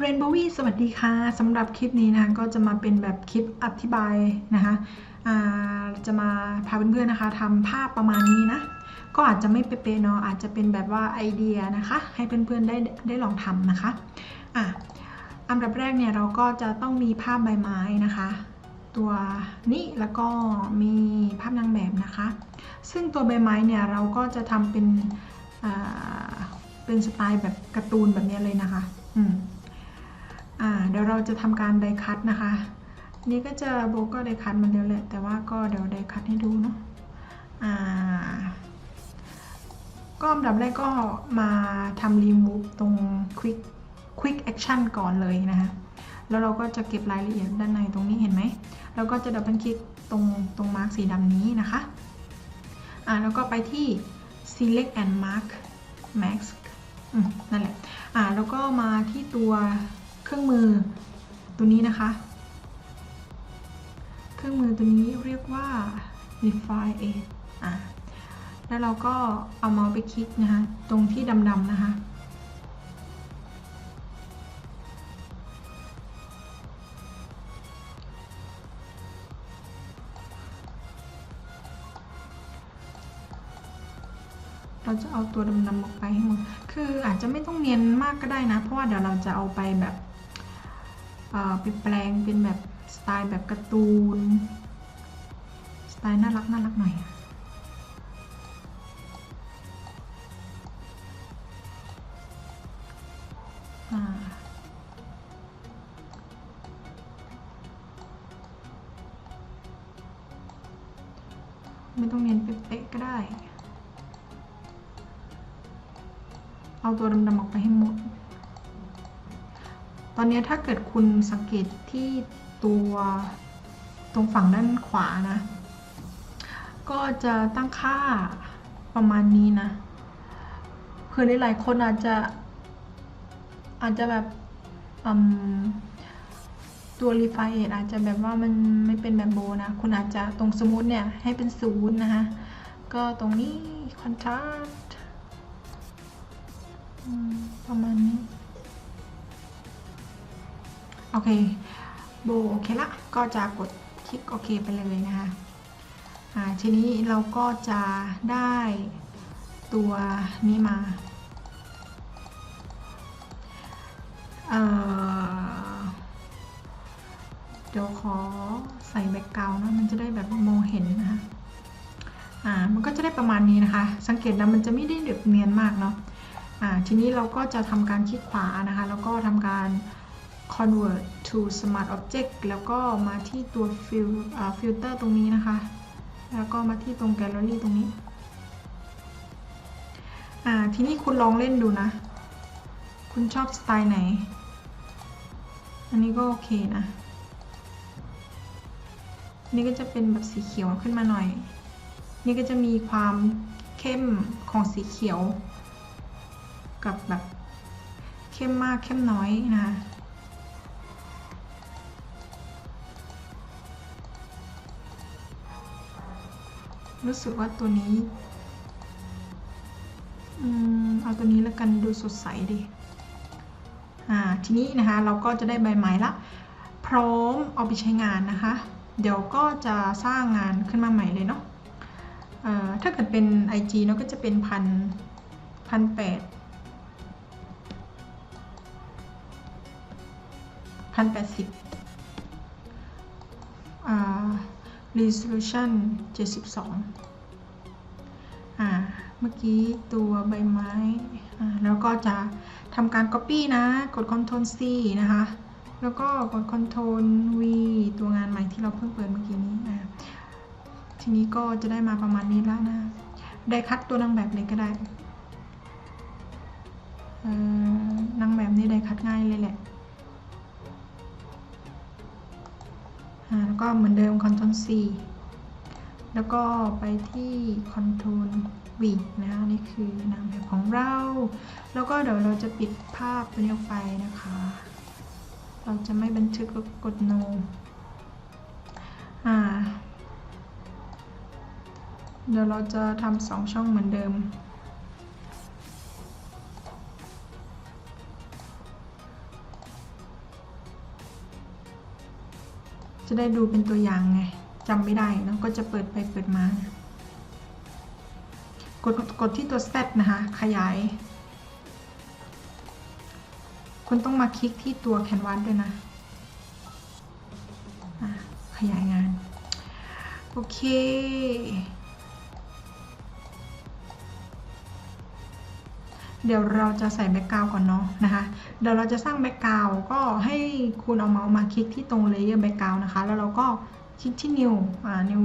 เรนโบวีสวัสดีค่ะสำหรับคลิปนี้นะคะก็จะมาเป็นแบบคลิปอธิบายนะคะจะมาพาเพื่อนๆนะคะทำภาพประมาณนี้นะก็อาจจะไม่เป๊ะๆเนาะอาจจะเป็นแบบว่าไอเดียนะคะ ให้เพื่อนๆได้ได้ลองทำนะคะอะอันดับแรกเนี่ยเราก็จะต้องมีภาพใบไม้นะคะ ตัวนี้แล้วก็มีภาพนางแบบนะคะ ซึ่งตัวใบไม้เนี่ยเราก็จะทำเป็นอ่าเป็นสไตล์แบบการ์ตูนแบบนี้เลยนะคะอืม อ่าเดี๋ยวเราจะทำการไดคัตนะคะ นี่ก็จะโบก็ไดคัตมันเดียวแหละ แต่ว่าก็เดี๋ยวไดคัตให้ดูเนาะอ่าก็อันดับแรกก็มาทำรีมูฟตรง quick quick action ก่อนเลยนะคะแล้วเราก็จะเก็บรายละเอียดด้านในตรงนี้เห็นไหม แล้วก็จะดับเบิลคลิกตรงตรงมาร์กสีดำนี้นะคะ อ่าแล้วก็ไปที่ select and mark mask นั่นแหละ อ่าแล้วก็มาที่ตัว เครื่องมือตัวนี้นะคะ เครื่องมือตัวนี้เรียกว่า refine aid อ่าแล้วเราก็เอาเมาส์ไปคลิกนะคะตรงที่ดำๆนะคะเราจะเอาตัวดำๆออกไปให้หมด คืออาจจะไม่ต้องเนียนมากก็ได้นะ เพราะว่าเดี๋ยวเราจะเอาไปแบบ ไปแปลงเป็นแบบสไตล์แบบการ์ตูน สไตล์น่ารักน่ารักหน่อยอะไม่ต้องเนียนเป๊ะๆก็ได้ เอาตัวดำๆออกไปให้หมด ตอนนี้ถ้าเกิดคุณสังเกตที่ตัวตรงฝั่งด้านขวานะ ก็จะตั้งค่าประมาณนี้นะเพื่อหลายๆคนอาจจะอาจจะแบบตัว r e f i n e อาจจะแบบว่ามันไม่เป็นแบบโบนะ คุณอาจจะตรงสมมติเนี่ย ให้เป็นศูนย์นะคะ ก็ตรงนี้ contrast ประมาณนี้ โอเคโบโอเคละก็จะกดคลิกโอเคไปเลยนะคะอ่าทีนี้เราก็จะได้ตัวนี้มาเอ่อเดี๋ยวขอใส่แบ็กกราวน์นะมันจะได้แบบมองเห็นนะคะอ่ามันก็จะได้ประมาณนี้นะคะ สังเกตนะมันจะไม่ได้เดือบเนียนมากเนาะอ่าทีนี้เราก็จะทำการคลิกขวานะคะ แล้วก็ทำการ convert to smart object แล้วก็มาที่ตัว fill filter ตรงนี้นะคะ แล้วก็มาที่ตรง gallery ตรงนี้ทีนี้คุณลองเล่นดูนะ คุณชอบสไตล์ไหน อันนี้ก็โอเคนะ นี่ก็จะเป็นแบบสีเขียวขึ้นมาหน่อย นี่ก็จะมีความเข้มของสีเขียว กับแบบเข้มมากเข้มน้อยนะคะ รู้สึกว่าตัวนี้ อืม เอาตัวนี้แล้วกันดูสดใสดี อ่า ทีนี้นะคะเราก็จะได้ใบไม้ละ พร้อมเอาไปใช้งานนะคะ เดี๋ยวก็จะสร้างงานขึ้นมาใหม่เลยเนาะเอ่อถ้าเกิดเป็น IG เนาะก็จะเป็นพันพันแปดพันแปดสิบ resolution เจ็ดสิบสองอ่าเมื่อกี้ตัวใบไม้อ่าแล้วก็จะทำการ copy นะ กด Ctrl C นะคะ แล้วก็กด Ctrl V ตัวงานใหม่ที่เราเพิ่งเปิดเมื่อกี้นี้อ่าทีนี้ก็จะได้มาประมาณนี้แล้วนะ ได้คัดตัวนางแบบเลยก็ได้เออนางแบบนี้ได้คัดง่ายเลยแหละ แล้วก็เหมือนเดิม Ctrl C แล้วก็ไปที่ Ctrl V นะคะนี่คือนามแบบของเรา แล้วก็เดี๋ยวเราจะปิดภาพตัวนี้ออกไปนะคะ เราจะไม่บันทึกแล้วกด no อ่า เดี๋ยวเราจะทำสองช่องเหมือนเดิม จะได้ดูเป็นตัวอย่างไงจำไม่ได้แล้วก็จะเปิดไปเปิดมากดกดที่ตัว Z นะคะ ขยาย คุณต้องมาคลิกที่ตัวแคนวาสด้วยนะอะขยายงาน โอเค เดี๋ยวเราจะใส่แบ็กกราวก่อนเนาะนะคะ เดี๋ยวเราจะสร้างแบ็กกราวก็ให้คุณเอาเมาส์มาคลิกที่ตรงเลเยอร์แบ็กกราวนะคะ แล้วเราก็คลิกที่ new อ่า new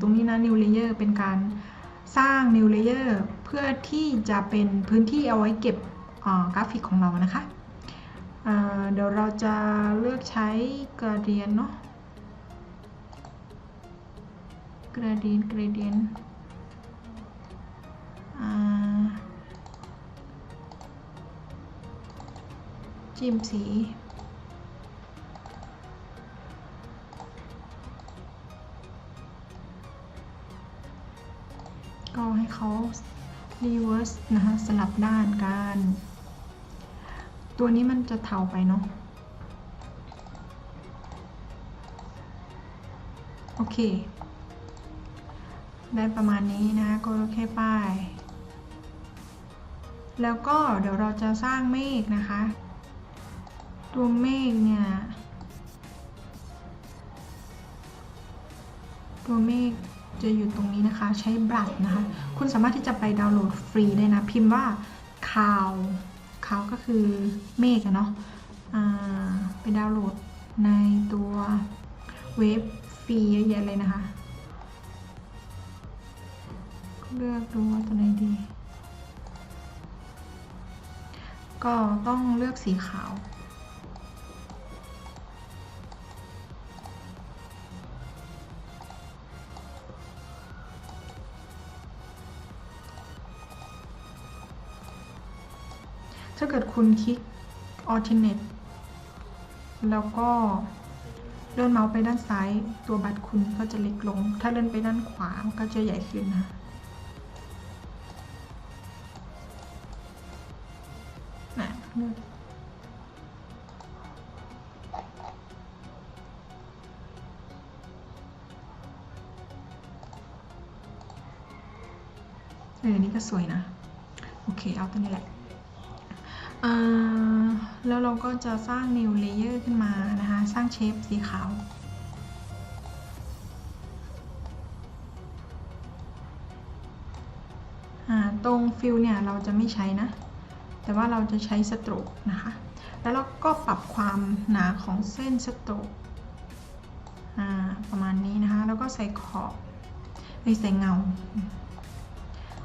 ตรงนี้นะ new layer เป็นการสร้าง new layer เพื่อที่จะเป็นพื้นที่เอาไว้เก็บกราฟิกของเรานะคะเดี๋ยวเราจะเลือกใช้ gradient เนาะ gradient gradient อ่า จิ้มสีก็ให้เขา reverse นะคะ สลับด้านกัน ตัวนี้มันจะเทาไปเนาะโอเค ได้ประมาณนี้นะ ก็แค่ป้าย แล้วก็เดี๋ยวเราจะสร้างเมฆนะคะ ตัวเมฆเนี่ย ตัวเมฆจะอยู่ตรงนี้นะคะ ใช้บลัชนะคะ คุณสามารถที่จะไปดาวน์โหลดฟรีได้นะ พิมพ์ว่าคาวคาวก็คือเมฆอะเนาะไปดาวน์โหลดในตัวเว็บฟรีเยอะแยะเลยนะคะเลือกดูว่าตัวไหนดี ก็ต้องเลือกสีขาว ถ้าเกิดคุณคลิก alternate แล้วก็เลื่อนเมาส์ไปด้านซ้าย ตัวบัตรคุณก็จะเล็กลง ถ้าเลื่อนไปด้านขวาก็จะใหญ่ขึ้นนะนะเลือกเออนี่ก็สวยนะ โอเค เอาตัวนี้แหละ แล้วเราก็จะสร้าง new layer ขึ้นมานะคะ สร้างเชฟสีขาวตรงฟิลเนี่ยเราจะไม่ใช้นะ แต่ว่าเราจะใช้สโตรกนะคะ แล้วเราก็ปรับความหนาของเส้นสโตรกประมาณนี้นะคะ แล้วก็ใส่ขอบไม่ใส่เงา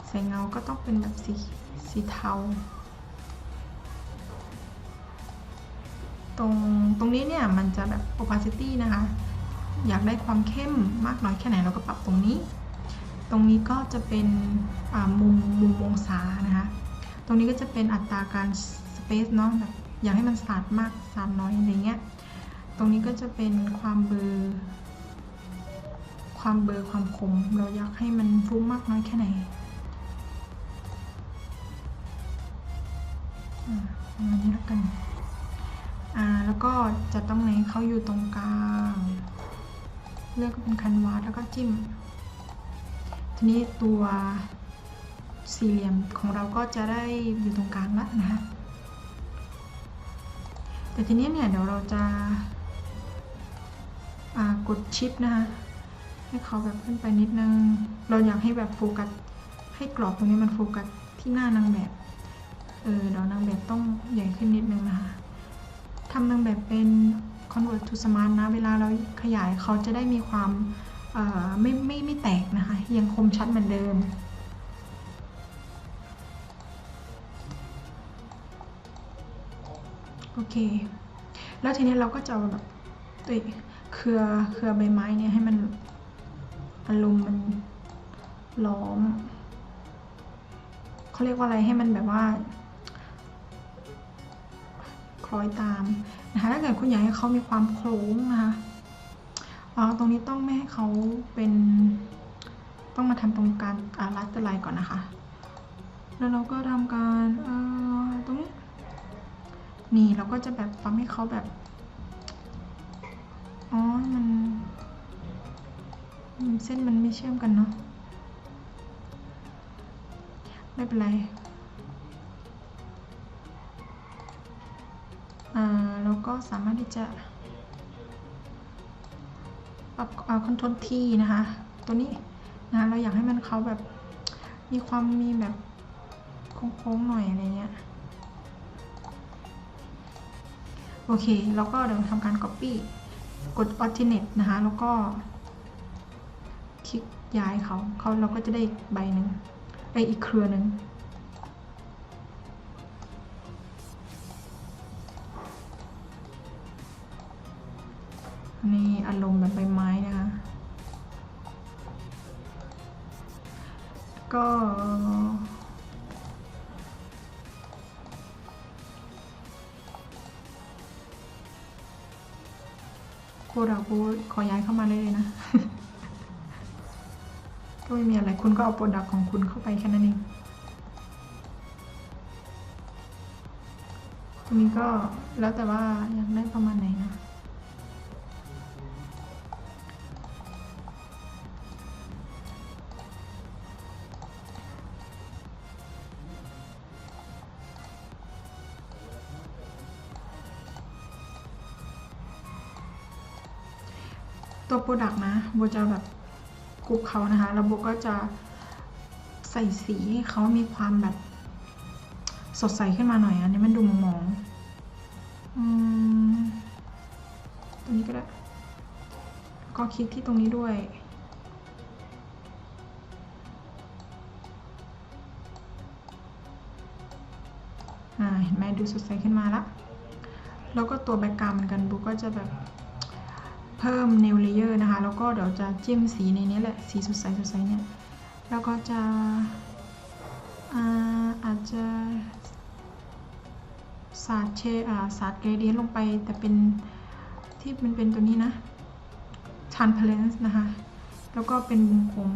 ใส่เงาก็ต้องเป็นแบบสีสีเทา ตรงตรงนี้เนี่ยมันจะแบบ opacity นะคะ อยากได้ความเข้มมากน้อยแค่ไหนเราก็ปรับตรงนี้ ตรงนี้ก็จะเป็นมุมมุมองศานะคะ ตรงนี้ก็จะเป็นอัตราการ space เนาะแบบอยากให้มันสาดมากสาดน้อยอะไรเงี้ย ตรงนี้ก็จะเป็นความเบลอความเบลอความคม เราอยากให้มันฟุ้งมากน้อยแค่ไหนอ่าประมาณนี้แล้วกัน อ่าแล้วก็จะต้องไหนเขาอยู่ตรงกลาง เลือกเป็นคันวาสแล้วก็จิ้ม ทีนี้ตัวสี่เหลี่ยมของเราก็จะได้อยู่ตรงกลางแล้วนะคะแต่ทีนี้เนี่ยเดี๋ยวเราจะกดชิปนะคะให้เขาแบบขึ้นไปนิดนึง เราอยากให้แบบโฟกัสให้กรอบตรงนี้มันโฟกัสที่หน้านางแบบ เออเดี๋ยวนางแบบต้องใหญ่ขึ้นนิดนึงนะคะ ทำนางแบบเป็น convert to smart นะ เวลาเราขยายเขาจะได้มีความไม่ไม่ไม่แตกนะคะ ยังคมชัดเหมือนเดิม โอเค แล้วทีนี้เราก็จะแบบตัวเครือเครือใบไม้เนี่ยให้มันอารมณ์มันล้อม เขาเรียกว่าอะไรให้มันแบบว่า ล้อยตามนะคะถ้าเกิดคุณอยากให้เขามีความโค้งนะคะอ๋อตรงนี้ต้องไม่ให้เขาเป็นต้องมาทำตรงการรัดตะไลก่อนนะคะ แล้วเราก็ทำการตรงนี้นี่เราก็จะแบบทำให้เขาแบบอ๋อมันเส้นมันไม่เชื่อมกันเนาะไม่เป็นไร ก็สามารถที่จะปรับคอนโทรลทีนะคะ ตัวนี้นะะเราอยากให้มันเขาแบบมีความมีแบบโค้งๆหน่อยอะไรเงี้ยโอเค แล้วก็เดี๋ยวทำการ Copy กด Alternate นะคะ แล้วก็ คลิกย้ายเขาเขาเราก็จะได้ใบหนึ่งไออีกเครือหนึ่ง นี่อารมณ์แบบใบไม้นะคะ ก็โคดากูขอย้ายเข้ามาเลยเลยนะ ก็ไม่มีอะไรคุณก็เอาโปรดักของคุณเข้าไปแค่นั้นเองตรงนี้ก็แล้วแต่ว่าอยากได้ประมาณไหนนะ ตัวโปรดักต์นะโบจะแบบกรุ๊ปเขานะคะ แล้วโบก็จะใส่สีให้เขามีความแบบ สดใสขึ้นมาหน่อย อันนี้มันดูมองๆอืมตัวนี้ก็ได้ ก็คลิกที่ตรงนี้ด้วย อ่า เห็นไหมดูสดใสขึ้นมาละ แล้วก็ตัวแบ็กกราวด์เหมือนกันบุ๊กก็จะแบบ เพิ่ม new layer นะคะ แล้วก็เดี๋ยวจะจิ้มสีในนี้แหละ สีสดใสสดใสเนี่ย แล้วก็จะอาอาจจะสาดเชอ่าสาดเกรเดียนลงไป แต่เป็นที่มันเป็นตัวนี้นะ transparent นะคะ แล้วก็เป็นวงกลม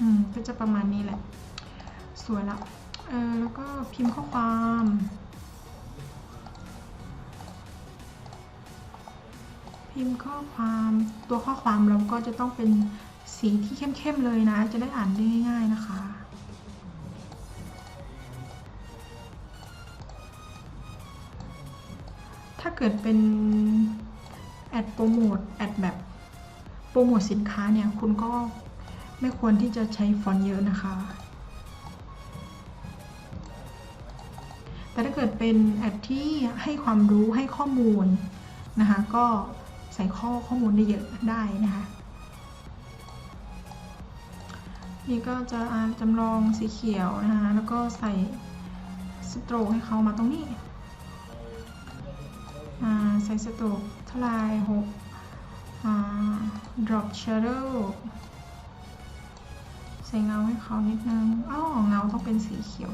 อืมก็จะประมาณนี้แหละ สวยละเออแล้วก็พิมพ์ข้อความ พิมพ์ข้อความตัวข้อความเราก็จะต้องเป็นสีที่เข้มๆเลยนะ จะได้อ่านได้ง่ายๆนะคะถ้าเกิดเป็นแอดโปรโมทแอดแบบโปรโมทสินค้าเนี่ย คุณก็ไม่ควรที่จะใช้ฟอนต์เยอะนะคะ แต่ถ้าเกิดเป็นแอดที่ให้ความรู้ให้ข้อมูลนะคะ ก็ ใส่ข้อข้อมูลได้เยอะได้นะคะ นี่ก็จะจำลองสีเขียวนะคะ แล้วก็ใส่สโตรกให้เขามาตรงนี้ใส่สโตรกท่าไหรหกอ่า drop shadow ใส่เงาให้เขานิดนึงอ้อเงาต้องเป็นสีเขียว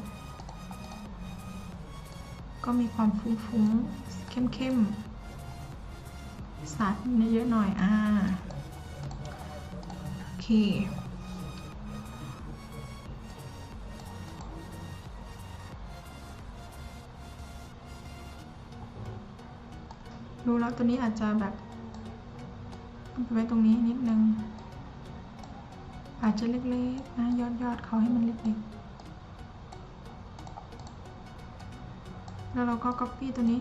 ก็มีความฟุ้งๆเข้มๆ สัดเยอะหน่อย อ่า โอเครู้แล้วตัวนี้อาจจะแบบไปไว้ตรงนี้นิดนึง อาจจะเล็กๆนะยอดยอดๆเขาให้มันเล็กๆ แล้วเราก็ copy ตัวนี้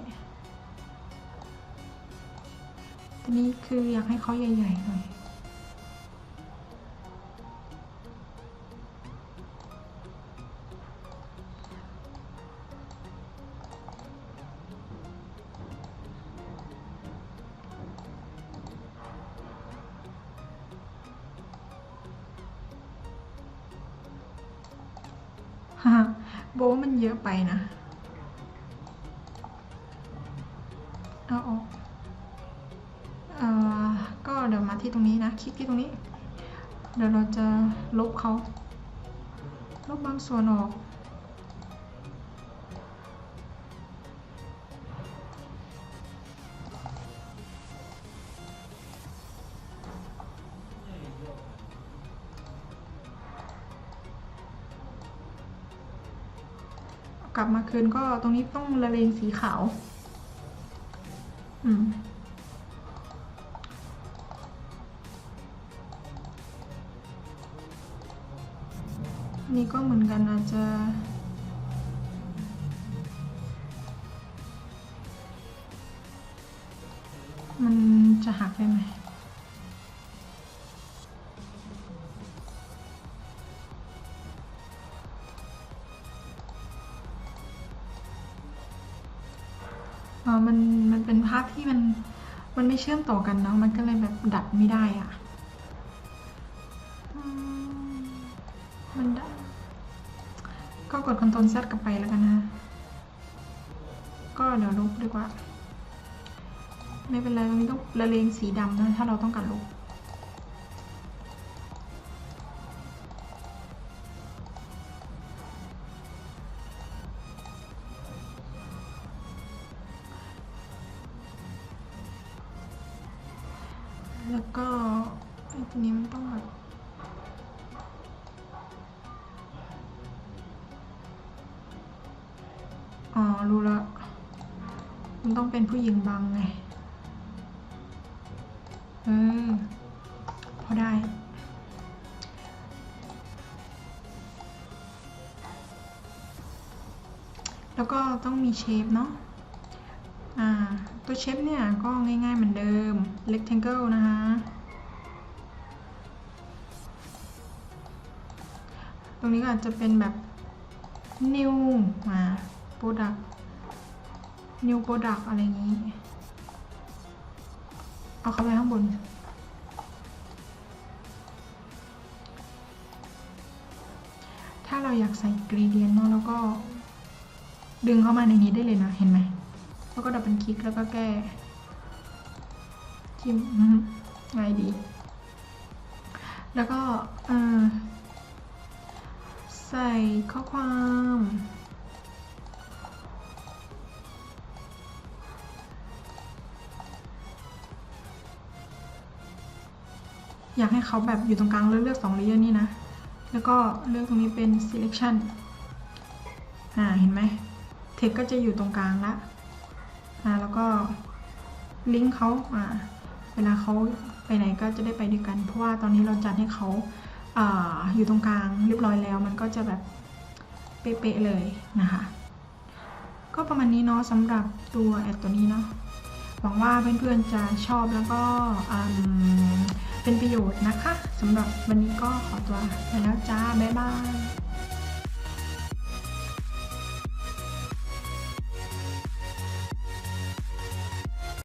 ตัวนี้คืออยากให้เขาใหญ่ๆหน่อยฮ่าโบว่ามันเยอะไปนะ เขาลบบางส่วนออก กลับมาคืนก็ตรงนี้ต้องละเลงสีขาว อืม นี่ก็เหมือนกันอาจจะมันจะหักได้ไหมอ๋อมัน มันเป็นภาพที่มัน มันไม่เชื่อมต่อกันเนาะ มันก็เลยแบบดัดไม่ได้อะอื นซัดกลับไปแล้วกันนะ ก็เดี๋ยวลบดีกว่า ไม่เป็นไรมันต้องละเลงสีดำนะ ถ้าเราต้องการลบ แล้วก็ต้องมีเชฟเนาะอ่าตัวเชฟเนี่ยก็ง่ายๆเหมือนเดิม rectangle นะคะ ตรงนี้ก็อาจจะเป็นแบบ new มา product new product อะไรอย่างนี้ เอาเข้าไปข้างบน ถ้าเราอยากใส่กรีเดียนเนาะแล้วก็ ดึงเข้ามาในนี้ได้เลยนะ เห็นไหม แล้วก็ดับเป็นคลิกแล้วก็แก้จิ้มง่ายดี แล้วก็ใส่ข้อความอยากให้เขาแบบอยู่ตรงกลางเลือกเลือกสองเลเยอร์นี่นะ แล้วก็เลือกตรงนี้เป็น selection อ่า เห็นไหม เทคก็จะอยู่ตรงกลางละอ่าแล้วก็ลิงก์เขาอ่าเวลาเขาไปไหนก็จะได้ไปด้วยกัน เพราะว่าตอนนี้เราจัดให้เขาอาอยู่ตรงกลางเรียบร้อยแล้ว มันก็จะแบบเป๊ะๆเลยนะคะ ก็ประมาณนี้เนาะสำหรับตัวแอดตัวนี้เนาะหวังว่าเพื่อนๆจะชอบแล้วก็เป็นประโยชน์นะคะสำหรับวันนี้ก็ขอตัวไปแล้วจ้า บ๊ายบาย